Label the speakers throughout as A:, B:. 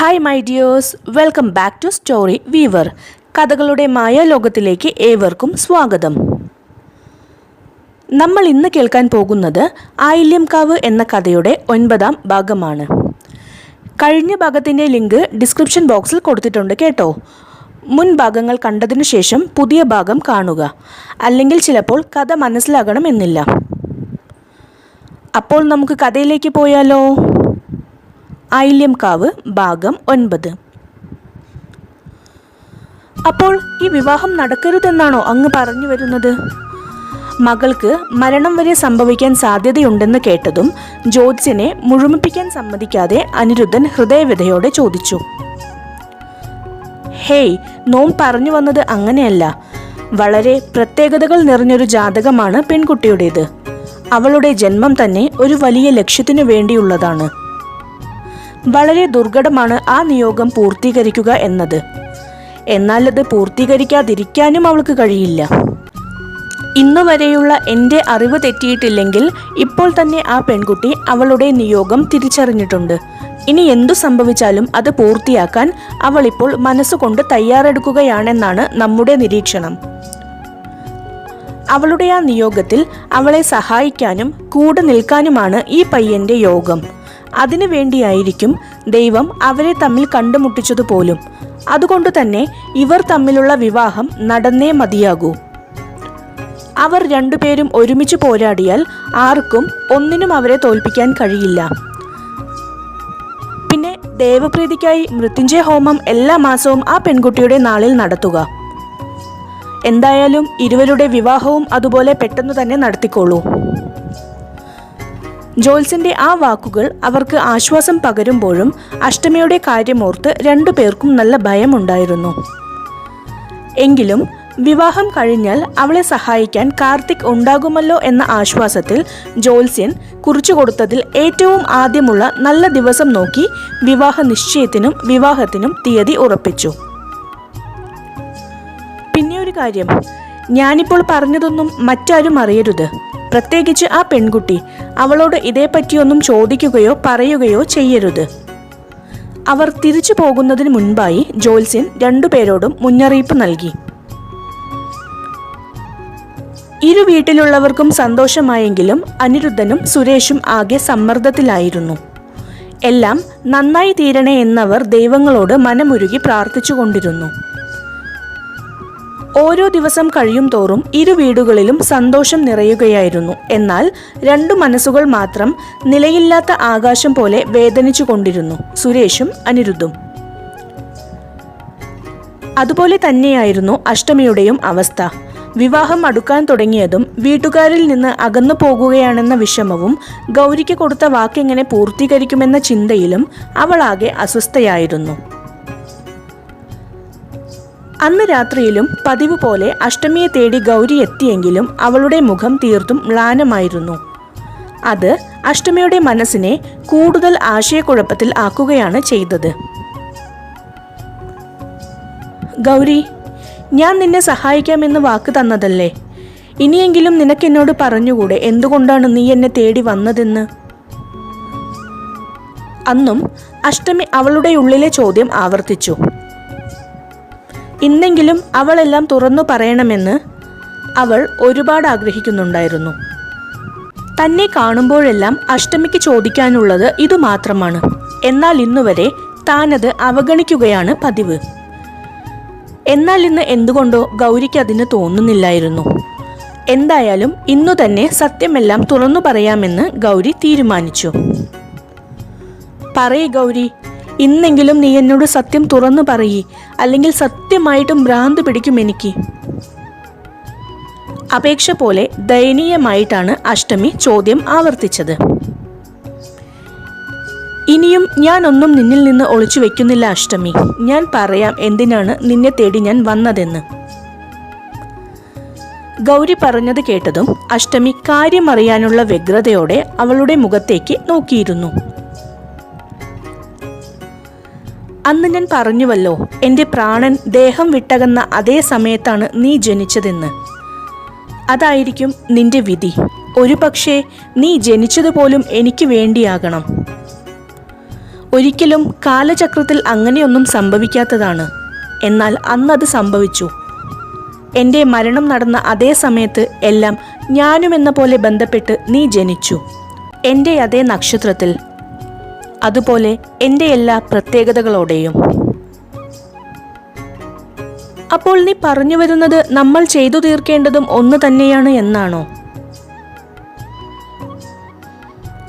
A: Hi my dears welcome back to story weaver കഥകളുടെ മായ ലോകത്തിലേക്ക് ഏവർക്കും സ്വാഗതം. നമ്മൾ ഇന്ന് കേൾക്കാൻ പോകുന്നത് ആയില്യംകാവ് എന്ന കഥയുടെ ഒൻപതാം ഭാഗമാണ്. കഴിഞ്ഞ ഭാഗത്തിന്റെ ലിങ്ക് ഡിസ്ക്രിപ്ഷൻ ബോക്സിൽ കൊടുത്തിട്ടുണ്ട് കേട്ടോ. മുൻ ഭാഗങ്ങൾ കണ്ടതിനു ശേഷം പുതിയ ഭാഗം കാണുക. അല്ലെങ്കിൽ ചിലപ്പോൾ കഥ മനസ്സിലാകണമെന്നില്ല അപ്പോൾ നമുക്ക് കഥയിലേക്ക് പോയാലോ? ആയില്യംകാവ് ഭാഗം ഒൻപത്. അപ്പോൾ ഈ വിവാഹം നടക്കരുതെന്നാണോ അങ്ങ് പറഞ്ഞു വരുന്നത്? മകൾക്ക് മരണം വരെ സംഭവിക്കാൻ സാധ്യതയുണ്ടെന്ന് കേട്ടതും ജ്യോത്സ്യനെ മുഴുമിപ്പിക്കാൻ സമ്മതിക്കാതെ അനിരുദ്ധൻ ഹൃദയവിധയോടെ ചോദിച്ചു. ഹേയ് നോം പറഞ്ഞു വന്നത് അങ്ങനെയല്ല. വളരെ പ്രത്യേകതകൾ നിറഞ്ഞൊരു ജാതകമാണ് പെൺകുട്ടിയുടേത്. അവളുടെ ജന്മം തന്നെ ഒരു വലിയ ലക്ഷ്യത്തിനു വേണ്ടിയുള്ളതാണ്. വളരെ ദുർഘടമാണ് ആ നിയോഗം പൂർത്തീകരിക്കുക എന്നത്. എന്നാൽ അത് പൂർത്തീകരിക്കാതിരിക്കാനും അവൾക്ക് കഴിയില്ല. ഇന്നു വരെയുള്ള എന്റെ അറിവ് തെറ്റിയിട്ടില്ലെങ്കിൽ ഇപ്പോൾ തന്നെ ആ പെൺകുട്ടി അവളുടെ നിയോഗം തിരിച്ചറിഞ്ഞിട്ടുണ്ട്. ഇനി എന്തു സംഭവിച്ചാലും അത് പൂർത്തിയാക്കാൻ അവൾ ഇപ്പോൾ മനസ്സുകൊണ്ട് തയ്യാറെടുക്കുകയാണെന്നാണ് നമ്മുടെ നിരീക്ഷണം. അവളുടെ ആ നിയോഗത്തിൽ അവളെ സഹായിക്കാനും കൂടെ നിൽക്കാനുമാണ് ഈ പയ്യന്റെ യോഗം. അതിനു വേണ്ടിയായിരിക്കും ദൈവം അവരെ തമ്മിൽ കണ്ടുമുട്ടിച്ചതുപോലും. അതുകൊണ്ട് തന്നെ ഇവർ തമ്മിലുള്ള വിവാഹം നടന്നേ മതിയാകൂ. അവർ രണ്ടുപേരും ഒരുമിച്ച് പോരാടിയാൽ ആർക്കും ഒന്നിനും അവരെ തോൽപ്പിക്കാൻ കഴിയില്ല. പിന്നെ ദേവപ്രീതിക്കായി മൃത്യുഞ്ജയ ഹോമം എല്ലാ മാസവും ആ പെൺകുട്ടിയുടെ നാളിൽ നടത്തുക. എന്തായാലും ഇരുവരുടെ വിവാഹവും അതുപോലെ പെട്ടെന്ന് തന്നെ നടത്തിക്കോളൂ. ജോൽസിന്റെ ആ വാക്കുകൾ അവർക്ക് ആശ്വാസം പകരുമ്പോഴും അഷ്ടമിയുടെ കാര്യമോർത്ത് രണ്ടു പേർക്കും നല്ല ഭയമുണ്ടായിരുന്നു. എങ്കിലും വിവാഹം കഴിഞ്ഞാൽ അവളെ സഹായിക്കാൻ കാർത്തിക് ഉണ്ടാകുമല്ലോ എന്ന ആശ്വാസത്തിൽ ജോത്സ്യൻ കുറിച്ചു കൊടുത്തതിൽ ഏറ്റവും ആദ്യമുള്ള നല്ല ദിവസം നോക്കി വിവാഹ നിശ്ചയത്തിനും വിവാഹത്തിനും തീയതി ഉറപ്പിച്ചു. പിന്നെ ഒരു കാര്യം. ഞാനിപ്പോൾ പറഞ്ഞതൊന്നും മറ്റാരും അറിയരുത്. പ്രത്യേകിച്ച് ആ പെൺകുട്ടി അവളോട് ഇതേപ്പറ്റിയൊന്നും ചോദിക്കുകയോ പറയുകയോ ചെയ്യരുത്. അവർ തിരിച്ചു പോകുന്നതിന് മുൻപായി ജോത്സ്യൻ രണ്ടുപേരോടും മുന്നറിയിപ്പ് നൽകി. ഇരു വീട്ടിലുള്ളവർക്കും സന്തോഷമായെങ്കിലും അനിരുദ്ധനും സുരേഷും ആകെ സമ്മർദ്ദത്തിലായിരുന്നു. എല്ലാം നന്നായി തീരണേ എന്നവർ ദൈവങ്ങളോട് മനമുരുകി പ്രാർത്ഥിച്ചുകൊണ്ടിരുന്നു. ഓരോ ദിവസം കഴിയും തോറും ഇരു വീടുകളിലും സന്തോഷം നിറയുകയായിരുന്നു. എന്നാൽ രണ്ടു മനസ്സുകൾ മാത്രം നിലയില്ലാത്ത ആകാശം പോലെ വേദനിച്ചു കൊണ്ടിരുന്നു. സുരേഷും അനിരുദ്ധും. അതുപോലെ തന്നെയായിരുന്നു അഷ്ടമിയുടെയും അവസ്ഥ. വിവാഹം അടുക്കാൻ തുടങ്ങിയതും വീട്ടുകാരിൽ നിന്ന് അകന്നു പോകുകയാണെന്ന വിഷമവും ഗൗരിക്ക് കൊടുത്ത വാക്കെങ്ങനെ പൂർത്തീകരിക്കുമെന്ന ചിന്തയിലും അവളാകെ അസ്വസ്ഥയായിരുന്നു. അന്ന് രാത്രിയിലും പതിവ് പോലെ അഷ്ടമിയെ തേടി ഗൗരി എത്തിയെങ്കിലും അവളുടെ മുഖം തീർത്തും മ്ലാനമായിരുന്നു. അത് അഷ്ടമിയുടെ മനസ്സിനെ കൂടുതൽ ആശയക്കുഴപ്പത്തിൽ ആക്കുകയാണ് ചെയ്തത്. ഗൗരി ഞാൻ നിന്നെ സഹായിക്കാമെന്ന് വാക്ക് തന്നതല്ലേ? ഇനിയെങ്കിലും നിനക്കെന്നോട് പറഞ്ഞുകൂടെ എന്തുകൊണ്ടാണ് നീ എന്നെ തേടി വന്നതെന്ന്? അന്നും അഷ്ടമി അവളുടെ ഉള്ളിലെ ചോദ്യം ആവർത്തിച്ചു. ഇന്നെങ്കിലും അവളെല്ലാം തുറന്നു പറയണമെന്ന് അവൾ ഒരുപാട് ആഗ്രഹിക്കുന്നുണ്ടായിരുന്നു. തന്നെ കാണുമ്പോഴെല്ലാം അഷ്ടമിക്ക് ചോദിക്കാനുള്ളത് ഇതുമാത്രമാണ്. എന്നാൽ ഇന്നുവരെ താനത് അവഗണിക്കുകയാണ് പതിവ്. എന്നാൽ ഇന്ന് എന്തുകൊണ്ടോ ഗൗരിക്ക് അതിന് തോന്നുന്നില്ലായിരുന്നു. എന്തായാലും ഇന്നു തന്നെ സത്യമെല്ലാം തുറന്നു പറയാമെന്ന് ഗൗരി തീരുമാനിച്ചു. പറയ് ഗൗരി ഇന്നെങ്കിലും നീ എന്നോട് സത്യം തുറന്നു പറയേ അല്ലെങ്കിൽ സത്യമായിട്ടും ഭ്രാന്ത് പിടിക്കും എനിക്ക്. അപേക്ഷ പോലെ ദയനീയമായിട്ടാണ് അഷ്ടമി ചോദ്യം ആവർത്തിച്ചത്. ഇനിയും ഞാനൊന്നും നിന്നിൽ നിന്ന് ഒളിച്ചു വെക്കുന്നില്ല അഷ്ടമി. ഞാൻ പറയാം എന്തിനാണ് നിന്നെ തേടി ഞാൻ വന്നതെന്ന്. ഗൗരി പറഞ്ഞത് കേട്ടതും അഷ്ടമി കാര്യമറിയാനുള്ള വ്യഗ്രതയോടെ അവളുടെ മുഖത്തേക്ക് നോക്കിയിരുന്നു. അന്ന് ഞാൻ പറഞ്ഞുവല്ലോ എന്റെ പ്രാണൻ ദേഹം വിട്ടകന്ന അതേ സമയത്താണ് നീ ജനിച്ചതെന്ന്. അതായിരിക്കും നിന്റെ വിധി. ഒരു പക്ഷേ നീ ജനിച്ചതുപോലും എനിക്ക് വേണ്ടിയാകണം. ഒരിക്കലും കാലചക്രത്തിൽ അങ്ങനെയൊന്നും സംഭവിക്കാത്തതാണ്. എന്നാൽ അന്നത് സംഭവിച്ചു. എന്റെ മരണം നടന്ന അതേ സമയത്ത് എല്ലാം ഞാനും എന്ന പോലെ ബന്ധപ്പെട്ട് നീ ജനിച്ചു. എന്റെ അതേ നക്ഷത്രത്തിൽ. അതുപോലെ എന്റെ എല്ലാ പ്രത്യേകതകളോടെയും. അപ്പോൾ നീ പറഞ്ഞു വരുന്നത് നമ്മൾ ചെയ്തു തീർക്കേണ്ടതും ഒന്ന് തന്നെയാണ് എന്നാണോ?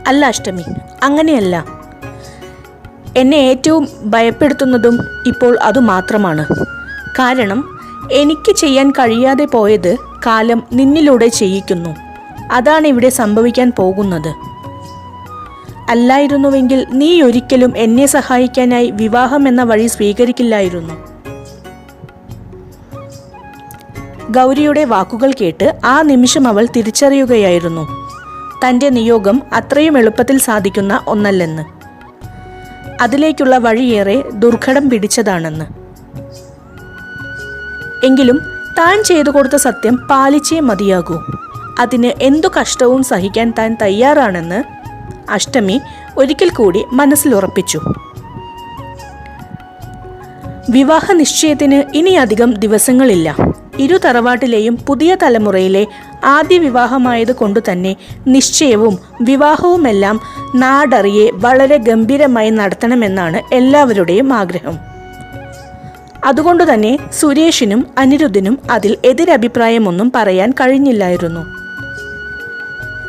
A: അല്ല അഷ്ടമി അങ്ങനെയല്ല. എന്നെ ഏറ്റവും ഭയപ്പെടുത്തുന്നതും ഇപ്പോൾ അതുമാത്രമാണ്. കാരണം എനിക്ക് ചെയ്യാൻ കഴിയാതെ പോയത് കാലം നിന്നിലൂടെ ചെയ്യിക്കുന്നു. അതാണ് ഇവിടെ സംഭവിക്കാൻ പോകുന്നത്. അല്ലായിരുന്നുവെങ്കിൽ നീ ഒരിക്കലും എന്നെ സഹായിക്കാനായി വിവാഹം എന്ന വഴി സ്വീകരിക്കില്ലായിരുന്നു. ഗൗരിയുടെ വാക്കുകൾ കേട്ട് ആ നിമിഷം അവൾ തിരിച്ചറിയുകയായിരുന്നു. തന്റെ നിയോഗം അത്രയും എളുപ്പത്തിൽ സാധിക്കുന്ന ഒന്നല്ലെന്ന്. അതിലേക്കുള്ള വഴിയേറെ ദുർഘടം പിടിച്ചതാണെന്ന്. എങ്കിലും താൻ ചെയ്തു കൊടുത്ത സത്യം പാലിച്ചേ മതിയാകൂ. അതിന് എന്തു കഷ്ടവും സഹിക്കാൻ താൻ തയ്യാറാണെന്ന് അഷ്ടമി ഒരിക്കൽ കൂടി മനസ്സിലുറപ്പിച്ചു. വിവാഹ നിശ്ചയത്തിന് ഇനിയധികം ദിവസങ്ങളില്ല. ഇരു തറവാട്ടിലെയും പുതിയ തലമുറയിലെ ആദ്യ വിവാഹമായത് കൊണ്ടുതന്നെ നിശ്ചയവും വിവാഹവുമെല്ലാം നാടറിയെ വളരെ ഗംഭീരമായി നടത്തണമെന്നാണ് എല്ലാവരുടെയും ആഗ്രഹം. അതുകൊണ്ടുതന്നെ സുരേഷിനും അനിരുദ്ധിനും അതിൽ എതിരഭിപ്രായമൊന്നും പറയാൻ കഴിഞ്ഞില്ലായിരുന്നു.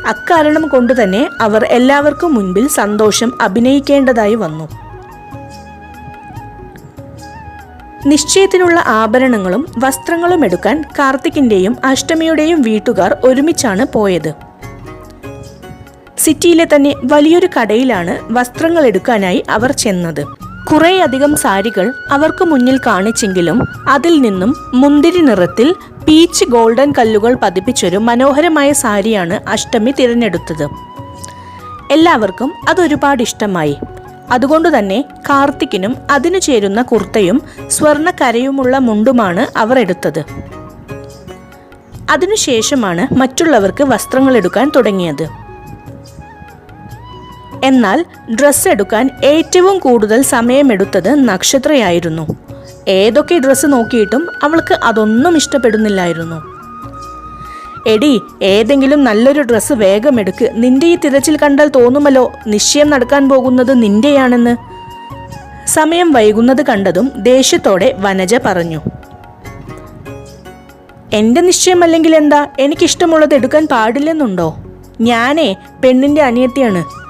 A: അക്കാരണം കൊണ്ട് തന്നെ അവർ എല്ലാവർക്കും മുൻപിൽ സന്തോഷം അഭിനയിക്കേണ്ടതായി വന്നു. നിശ്ചയത്തിനുള്ള ആഭരണങ്ങളും വസ്ത്രങ്ങളും എടുക്കാൻ കാർത്തിക്കിന്റെയും അഷ്ടമിയുടെയും വീട്ടുകാർ ഒരുമിച്ചാണ് പോയത്. സിറ്റിയിലെ തന്നെ വലിയൊരു കടയിലാണ് വസ്ത്രങ്ങൾ എടുക്കാനായി അവർ ചെന്നത്. കുറേയധികം സാരികൾ അവർക്ക് മുന്നിൽ കാണിച്ചെങ്കിലും അതിൽ നിന്നും മുന്തിരി നിറത്തിൽ പീച്ച് ഗോൾഡൻ കല്ലുകൾ പതിപ്പിച്ചൊരു മനോഹരമായ സാരിയാണ് അഷ്ടമി തിരഞ്ഞെടുത്തത്. എല്ലാവർക്കും അതൊരുപാട് ഇഷ്ടമായി. അതുകൊണ്ട് തന്നെ കാർത്തിക്കിനും അതിനു ചേരുന്ന കുർത്തയും സ്വർണക്കരയുമുള്ള മുണ്ടുമാണ് അവർ എടുത്തത്. അതിനുശേഷമാണ് മറ്റുള്ളവർക്ക് വസ്ത്രങ്ങൾ എടുക്കാൻ തുടങ്ങിയത്. എന്നാൽ ഡ്രസ്സ് എടുക്കാൻ ഏറ്റവും കൂടുതൽ സമയമെടുത്തത് നക്ഷത്രയായിരുന്നു. ഏതൊക്കെ ഡ്രസ്സ് നോക്കിയിട്ടും അവൾക്ക് അതൊന്നും ഇഷ്ടപ്പെടുന്നില്ലായിരുന്നു. എടി ഏതെങ്കിലും നല്ലൊരു ഡ്രസ്സ് വേഗം എടുക്ക്. നിന്റെ ഈ തിരച്ചിൽ കണ്ടാൽ തോന്നുമല്ലോ നിശ്ചയം നടക്കാൻ പോകുന്നത് നിന്റെയാണെന്ന്. സമയം വൈകുന്നത് കണ്ടതും ദേഷ്യത്തോടെ വനജ പറഞ്ഞു. എന്റെ നിശ്ചയമല്ലെങ്കിൽ എന്താ? എനിക്കിഷ്ടമുള്ളത് എടുക്കാൻ പാടില്ലെന്നുണ്ടോ? ഞാനേ പെണ്ണിന്റെ അനിയത്തിയാണ്.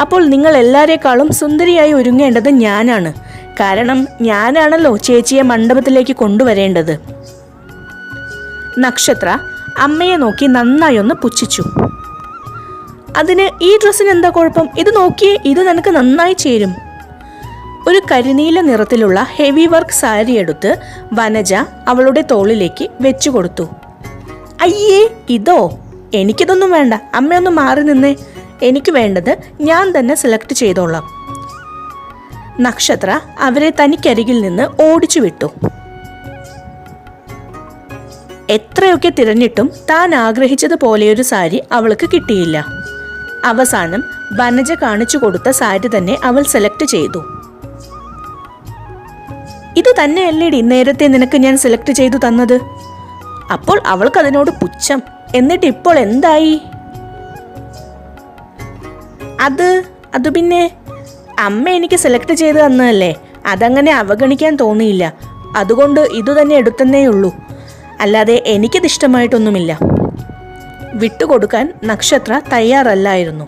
A: അപ്പോൾ നിങ്ങൾ എല്ലാരേക്കാളും സുന്ദരിയായി ഒരുങ്ങേണ്ടത് ഞാനാണ്. കാരണം ഞാനാണല്ലോ ചേച്ചിയെ മണ്ഡപത്തിലേക്ക് കൊണ്ടുവരേണ്ടത്. നക്ഷത്ര അമ്മയെ നോക്കി നന്നായി ഒന്ന് പുച്ഛിച്ചു. അതിന് ഈ ഡ്രസ്സിന് എന്താ കുഴപ്പം? ഇത് നോക്കിയേ ഇത് നിനക്ക് നന്നായി ചേരും. ഒരു കരിനീല നിറത്തിലുള്ള ഹെവി വർക്ക് സാരി എടുത്ത് വനജ അവളുടെ തോളിലേക്ക് വെച്ചു കൊടുത്തു. അയ്യേ ഇതോ? എനിക്കിതൊന്നും വേണ്ട. അമ്മയൊന്ന് മാറി നിന്നേ. എനിക്ക് വേണ്ടത് ഞാൻ തന്നെ സെലക്ട് ചെയ്തോളാം. നക്ഷത്ര അവരെ തനിക്കരികിൽ നിന്ന് ഓടിച്ചു വിട്ടു. എത്രയൊക്കെ തിരഞ്ഞിട്ടും താൻ ആഗ്രഹിച്ചതുപോലെയൊരു സാരി അവൾക്ക് കിട്ടിയില്ല. അവസാനം വനജ കാണിച്ചു കൊടുത്ത സാരി തന്നെ അവൾ സെലക്ട് ചെയ്തു. ഇത് തന്നെയല്ലേടി നേരത്തെ നിനക്ക് ഞാൻ സെലക്ട് ചെയ്തു തന്നത്? അപ്പോൾ അവൾക്കതിനോട് പുച്ഛം. എന്നിട്ട് ഇപ്പോൾ എന്തായി? അത് അത് പിന്നെ അമ്മ എനിക്ക് സെലക്ട് ചെയ്ത് തന്നതല്ലേ? അതങ്ങനെ അവഗണിക്കാൻ തോന്നിയില്ല. അതുകൊണ്ട് ഇതുതന്നെ എടുത്തന്നേ ഉള്ളൂ. അല്ലാതെ എനിക്കത് ഇഷ്ടമായിട്ടൊന്നുമില്ല. വിട്ടുകൊടുക്കാൻ നക്ഷത്ര തയ്യാറല്ലായിരുന്നു.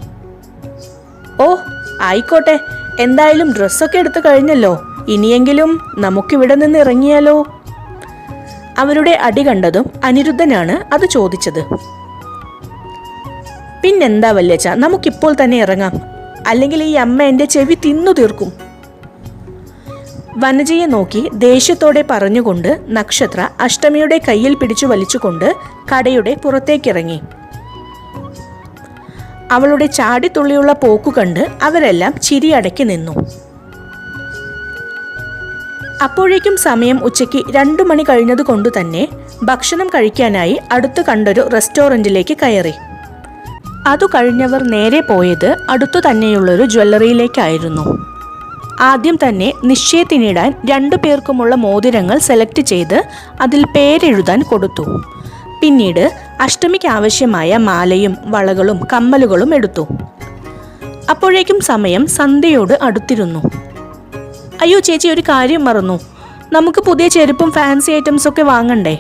A: ഓ ആയിക്കോട്ടെ. എന്തായാലും ഡ്രസ്സൊക്കെ എടുത്തു കഴിഞ്ഞല്ലോ. ഇനിയെങ്കിലും നമുക്കിവിടെ നിന്ന് ഇറങ്ങിയാലോ? അവരുടെ അടി കണ്ടതും അനിരുദ്ധനാണ് അത് ചോദിച്ചത്. പിന്നെന്താ വല്യച്ച? നമുക്കിപ്പോൾ തന്നെ ഇറങ്ങാം. അല്ലെങ്കിൽ ഈ അമ്മ എന്റെ ചെവി തിന്നു തീർക്കും. വനജയെ നോക്കി ദേഷ്യത്തോടെ പറഞ്ഞുകൊണ്ട് നക്ഷത്ര അഷ്ടമിയുടെ കയ്യിൽ പിടിച്ചു വലിച്ചുകൊണ്ട് കടയുടെ പുറത്തേക്കിറങ്ങി. അവളുടെ ചാടിത്തുള്ളിയുള്ള പോക്കു കണ്ട് അവരെല്ലാം ചിരിയടക്കി നിന്നു. അപ്പോഴേക്കും സമയം ഉച്ചയ്ക്ക് രണ്ടു മണി കഴിഞ്ഞതുകൊണ്ട് തന്നെ ഭക്ഷണം കഴിക്കാനായി അടുത്ത് കണ്ടൊരു റെസ്റ്റോറന്റിലേക്ക് കയറി. അതു കഴിഞ്ഞവർ നേരെ പോയത് അടുത്തു തന്നെയുള്ളൊരു ജ്വല്ലറിയിലേക്കായിരുന്നു. ആദ്യം തന്നെ നിശ്ചയത്തിനിടാൻ രണ്ടു പേർക്കുമുള്ള മോതിരങ്ങൾ സെലക്ട് ചെയ്ത് അതിൽ പേരെഴുതാൻ കൊടുത്തു. പിന്നീട് അഷ്ടമിക്ക് ആവശ്യമായ മാലയും വളകളും കമ്മലുകളും എടുത്തു. അപ്പോഴേക്കും സമയം സന്ധ്യയോട് അടുത്തിരുന്നു. അയ്യോ ചേച്ചി ഒരു കാര്യം മറന്നു. നമുക്ക് പുതിയ ചെരുപ്പും ഫാൻസി ഐറ്റംസൊക്കെ വാങ്ങണ്ടേ?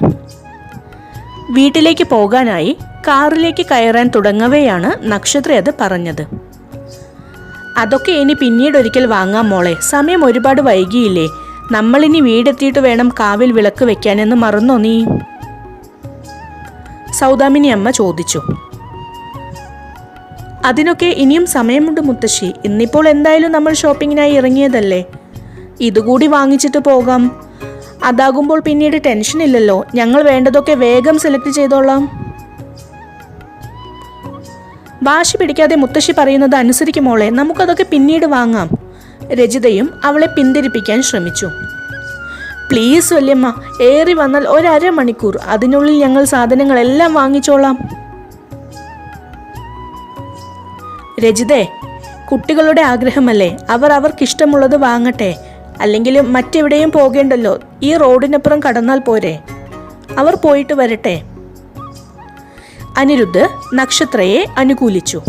A: വീട്ടിലേക്ക് പോകാനായി കാറിലേക്ക് കയറാൻ തുടങ്ങവെയാണ് നക്ഷത്ര അത് പറഞ്ഞത്. അതൊക്കെ ഇനി പിന്നീട് ഒരിക്കൽ വാങ്ങാം മോളെ. സമയം ഒരുപാട് വൈകിയില്ലേ. നമ്മളിനി വീടെത്തിയിട്ട് വേണം കാവിൽ വിളക്ക് വെക്കാനെന്ന് മറന്നോ നീ? സൗദാമിനി അമ്മ ചോദിച്ചു. അതിനൊക്കെ ഇനിയും സമയമുണ്ട് മുത്തശ്ശി. ഇന്നിപ്പോൾ എന്തായാലും നമ്മൾ ഷോപ്പിങ്ങിനായി ഇറങ്ങിയതല്ലേ? ഇതുകൂടി വാങ്ങിച്ചിട്ട് പോകാം. അതാകുമ്പോൾ പിന്നീട് ടെൻഷൻ ഇല്ലല്ലോ ഞങ്ങൾ വേണ്ടതൊക്കെ വേഗം സെലക്ട് ചെയ്തോളാം. വാശി പിടിക്കാതെ മുത്തശ്ശി പറയുന്നത് അനുസരിക്കുമോളെ നമുക്കതൊക്കെ പിന്നീട് വാങ്ങാം. രജിതയും അവളെ പിന്തിരിപ്പിക്കാൻ ശ്രമിച്ചു. പ്ലീസ് വല്യമ്മ ഏറി വന്നാൽ ഒരമണിക്കൂർ അതിനുള്ളിൽ ഞങ്ങൾ സാധനങ്ങളെല്ലാം വാങ്ങിച്ചോളാം. രജിതേ കുട്ടികളുടെ ആഗ്രഹമല്ലേ? അവർ അവർക്കിഷ്ടമുള്ളത് വാങ്ങട്ടെ. അല്ലെങ്കിലും മറ്റെവിടെയും പോകേണ്ടല്ലോ. ഈ റോഡിനപ്പുറം കടന്നാൽ പോരെ. അവർ പോയിട്ട് വരട്ടെ. അനിരുദ്ധ് നക്ഷത്രയെ അനുകൂലിച്ചു.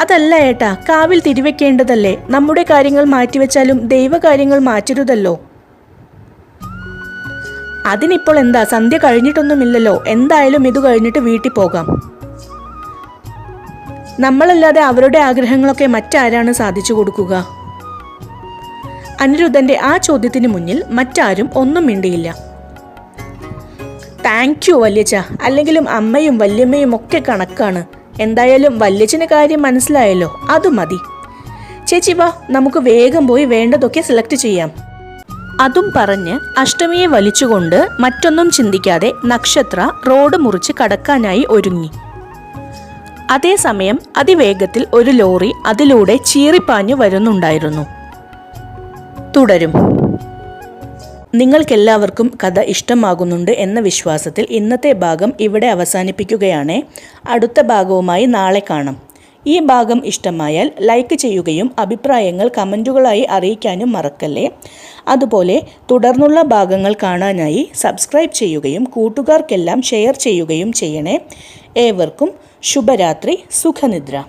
A: അതല്ല ഏട്ടാ കാവിൽ തിരിവെക്കേണ്ടതല്ലേ? നമ്മുടെ കാര്യങ്ങൾ മാറ്റിവെച്ചാലും ദൈവകാര്യങ്ങൾ മാറ്റരുതല്ലോ. അതിനിപ്പോൾ എന്താ? സന്ധ്യ കഴിഞ്ഞിട്ടൊന്നുമില്ലല്ലോ. എന്തായാലും ഇത് കഴിഞ്ഞിട്ട് വീട്ടിൽ പോകാം. നമ്മളല്ലാതെ അവരുടെ ആഗ്രഹങ്ങളൊക്കെ മറ്റാരാണ് സാധിച്ചു കൊടുക്കുക? അനിരുദ്ധന്റെ ആ ചോദ്യത്തിന് മുന്നിൽ മറ്റാരും ഒന്നും മിണ്ടിയില്ല. താങ്ക് യു വല്യച്ച. അല്ലെങ്കിലും അമ്മയും വല്യമ്മയും ഒക്കെ കണക്കാണ്. എന്തായാലും വല്യച്ചന് കാര്യം മനസ്സിലായല്ലോ. അത് മതി. ചേച്ചി വാ നമുക്ക് വേഗം പോയി വേണ്ടതൊക്കെ സെലക്ട് ചെയ്യാം. അതും പറഞ്ഞ് അഷ്ടമിയെ വലിച്ചുകൊണ്ട് മറ്റൊന്നും ചിന്തിക്കാതെ നക്ഷത്ര റോഡ് മുറിച്ച് കടക്കാനായി ഒരുങ്ങി. അതേസമയം അതിവേഗത്തിൽ ഒരു ലോറി അതിലൂടെ ചീറിപ്പാഞ്ഞു വരുന്നുണ്ടായിരുന്നു. തുടരും. നിങ്ങൾക്കെല്ലാവർക്കും കഥ ഇഷ്ടമാകുന്നുണ്ട് എന്ന വിശ്വാസത്തിൽ ഇന്നത്തെ ഭാഗം ഇവിടെ അവസാനിപ്പിക്കുകയാണ്. അടുത്ത ഭാഗവുമായി നാളെ കാണാം. ഈ ഭാഗം ഇഷ്ടമായാൽ ലൈക്ക് ചെയ്യുകയും അഭിപ്രായങ്ങൾ കമന്റുകളായി അറിയിക്കാനും മറക്കല്ലേ? അതുപോലെ തുടർന്നുള്ള ഭാഗങ്ങൾ കാണാനായി സബ്സ്ക്രൈബ് ചെയ്യുകയും കൂട്ടുകാർക്കെല്ലാം ഷെയർ ചെയ്യുകയും ചെയ്യണേ. ഏവർക്കും ശുഭരാത്രി സുഖനിദ്ര.